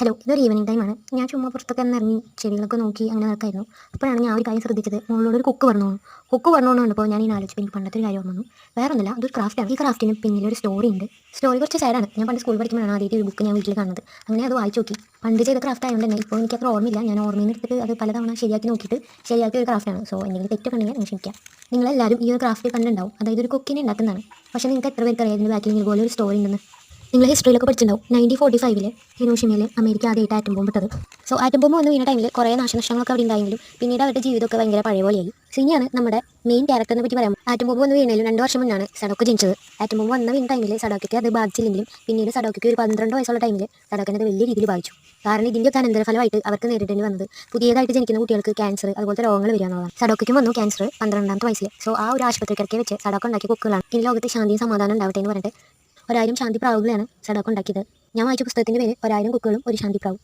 Hello ഇതൊരു evening ടൈമാണ് ഞാൻ ചുമ്മാ പുറത്തൊക്കെ ഇറങ്ങി ചെടികളൊക്കെ നോക്കി അങ്ങനെ നടക്കായിരുന്നു. അപ്പോഴാണ് ഞാൻ ഒരു കാര്യം ശ്രദ്ധിച്ചത്. മുകളിലൂടെ ഒരു കുക്ക് പറഞ്ഞു കുക്ക് പറഞ്ഞു കണ്ടപ്പോൾ ഞാൻ ഈ ആലോചിച്ചു എനിക്ക് പണ്ടത്തെ ഒരു കാര്യം വന്നു. വേറെ ഒന്നുമില്ല അതൊരു ക്രാഫ്റ്റാണ് ഈ ക്രാഫ്റ്റിന് പിന്നിൽ ഒരു സ്റ്റോറി ഉണ്ട്. സ്റ്റോറി കുറച്ച് സാഡാണ് ഞാൻ പണ്ട് സ്കൂളിൽ പഠിക്കുമ്പോഴാണ് ആദ്യമായിട്ട് ഒരു ബുക്ക് ഞാൻ വീട്ടിൽ കാണുന്നത്. അങ്ങനെ അത് വായിച്ചു നോക്കി. പണ്ട് ചെയ്ത ക്രാഫ്റ്റ് ആയതുകൊണ്ട് തന്നെ ഇപ്പോൾ എനിക്ക് അത്ര ഓർമ്മയില്ല. ഞാൻ ഓർമ്മയിൽ എടുത്തിട്ട് അത് പലതവണ ശരിയാക്കി നോക്കിയിട്ട് ശരിയാക്കിയ ഒരു ക്രാഫ്റ്റാണ് സോ എന്തെങ്കിലും തെറ്റൊക്കെ ഉണ്ടെങ്കിൽ ക്ഷമിക്കാം. നിങ്ങളെല്ലാവരും ഈ ഒരു ക്രാഫ്റ്റ് കണ്ടുണ്ടാവും അതായത് ഒരു കുക്കിനെ ഉണ്ടാക്കുന്നതാണ്. പക്ഷേ നിങ്ങൾക്ക് എത്ര പേർക്ക് അറിയാം ഇതിന് ബാക്കിൽ ഇതുപോലെ ഒരു സ്റ്റോറി ഉണ്ടെന്ന്? നിങ്ങൾ ഹിസ്റ്ററിയിലൊക്കെ പഠിച്ചിട്ടുണ്ടാവും. നയന്റീൻ ഫോർട്ടി ഫൈവിൽ ഹിനോഷിമയിൽ അമേരിക്ക ആദ്യമായിട്ട് ആറ്റം ബോംബ് ഇട്ടത്. സോ ആറ്റം ബോംബ് വന്ന് വീണ ടൈമിൽ കുറേ നാശനഷ്ടങ്ങളൊക്കെ അവിടെ ഉണ്ടായെങ്കിലും പിന്നീട് അവരുടെ ജീവിതമൊക്കെ ഭയങ്കര പഴയ പോലെയായി സോ ഇനിയാണ് നമ്മുടെ മെയിൻ ക്യാരക്ടറിനെ പറ്റി പറയാം ആറ്റം ബോംബ് വന്ന് വീണതിലും രണ്ട് വർഷം മുന്നാണ് സഡോക്ക് ജനിച്ചത്. ആറ്റം ബോംബ് വന്ന വീണ ടൈമിൽ സഡോക്കയ്ക്ക് അത് ബാധിച്ചില്ലെങ്കിലും പിന്നീട് സഡോക്കയ്ക്ക് ഒരു പന്ത്രണ്ട് വയസ്സുള്ള ടൈമിൽ സഡോക്കിനെ വലിയ രീതിയിൽ ബാധിച്ചു. കാരണം ഇതിന്റെയൊക്കെ അനന്തരഫലമായിട്ട് അവർക്ക് നേരിടേണ്ടി വന്നത് പുതിയതായിട്ട് ജനിക്കുന്ന കുട്ടികൾക്ക് ക്യാൻസർ അതുപോലത്തെ രോഗങ്ങൾ വരിക എന്നുള്ളതാണ്. വന്നു ക്യാൻസർ പന്ത്രണ്ടാമത്തെ വയസ്സിൽ സോ ആ ഒരു ആശുപത്രിക്കിടയ്ക്ക് വെച്ച് സഡോക്ക് ഉണ്ടാക്കിയ കുക്കുകളാണ്. ഈ ലോകത്ത് ശാന്തിയും സമാധാനം ഉണ്ടാവട്ടെ എന്ന് പറഞ്ഞിട്ട് ഒരായിരം ശാന്തി സഡാക്ക് ഉണ്ടാക്കിയത് ഞാൻ വായിച്ച പുസ്തകത്തിന്റെ പേര് ഒരായിരം കുക്കുകളും ഒരു ശാന്തി പ്രാവും